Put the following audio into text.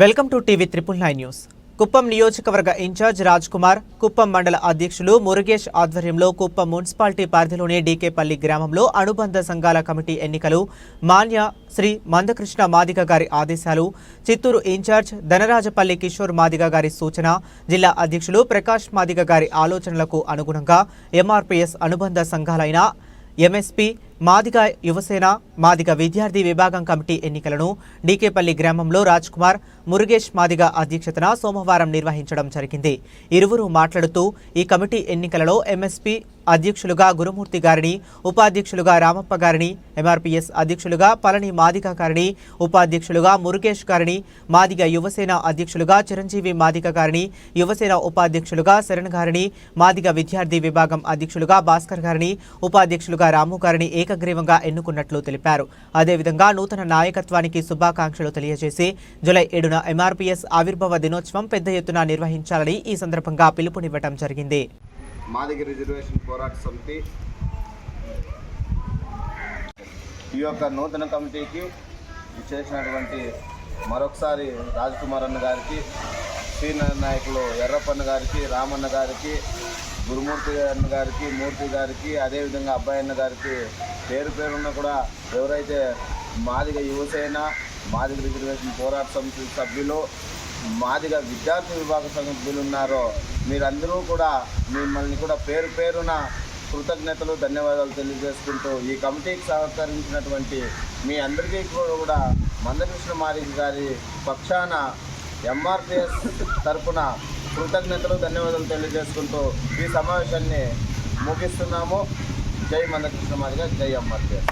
Welcome to TV triple nine news. Kuppam నియోజకవర్గ incharge Raj Kumar Kuppam మండల అధ్యక్షులు మురుగేష్ ఆధ్వర్యంలో కుప్పం మున్సిపాలిటీ పరిధిలోని డీకేపల్లి గ్రామంలో అనుబంధ సంఘాల కమిటీ ఎన్నికలు మాన్య శ్రీ మందకృష్ణ మాదిగ గారి ఆదేశాలు చిత్తూరు ఇన్ఛార్జ్ ధనరాజపల్లి కిషోర్ మాదిగ గారి సూచన జిల్లా అధ్యక్షులు ప్రకాష్ మాదిగ గారి ఆలోచనలకు అనుగుణంగా ఎంఆర్పీఎస్ అనుబంధ సంఘాలైన ఎంఎస్పీ మాదిగ యువసేన మాదిగ విద్యార్థి విభాగం కమిటీ ఎన్నికలను డీకేపల్లి గ్రామంలో రాజ్ కుమార్ మురుగేష్ మాదిగ అధ్యక్షతన సోమవారం నిర్వహించడం జరిగింది. ఇరువురు మాట్లాడుతూ ఈ కమిటీ ఎన్నికలలో ఎంఎస్పీ అధ్యక్షులుగా గురుమూర్తి గారిని ఉపాధ్యక్షులుగా రామప్ప గారిని ఎంఆర్పీఎస్ అధ్యక్షులుగా పళని మాదిక గారిని ఉపాధ్యక్షులుగా మురుగేష్ గారిని మాదిగ యువసేన అధ్యక్షులుగా చిరంజీవి మాదిక గారిని యువసేన ఉపాధ్యక్షులుగా శరణ్ గారిని మాదిగ విద్యార్థి విభాగం అధ్యక్షులుగా భాస్కర్ గారిని ఉపాధ్యక్షులుగా రాము గారిని ఏకగ్రీవంగా ఎన్నుకున్నట్లు తెలిపారు. అదేవిధంగా నూతన నాయకత్వానికి శుభాకాంక్షలు తెలియజేసి జులై ఏడున ఎంఆర్పీఎస్ ఆవిర్భావ దినోత్సవం పెద్ద ఎత్తున నిర్వహించాలని ఈ సందర్భంగా పిలుపునివ్వడం జరిగింది. మాదిగ రిజర్వేషన్ పోరాట సమితి ఈ యొక్క నూతన కమిటీకి చేసినటువంటి మరొకసారి రాజ్కుమార్ అన్న గారికి సీనియర్ నాయకులు ఎర్రప్పన్న గారికి రామన్న గారికి గురుమూర్తి అన్న గారికి మూర్తి గారికి అదేవిధంగా అబ్బాయి అన్న గారికి పేరు పేరున్న కూడా ఎవరైతే మాదిగ యువసేన మాదిగ రిజర్వేషన్ పోరాట సమితి సభ్యులు మాదిగా విద్యార్థి విభాగ సభ్యులు ఉన్నారో మీరందరూ కూడా మిమ్మల్ని కూడా పేరు పేరున కృతజ్ఞతలు ధన్యవాదాలు తెలియజేసుకుంటూ ఈ కమిటీకి సహకరించినటువంటి మీ అందరికీ కూడా మందకృష్ణ మారిక్ గారి పక్షాన ఎంఆర్పిఎస్ తరఫున కృతజ్ఞతలు ధన్యవాదాలు తెలియజేసుకుంటూ ఈ సమావేశాన్ని ముగిస్తున్నాము. జై మందకృష్ణ మాదిగా జై ఎంఆర్పిఎస్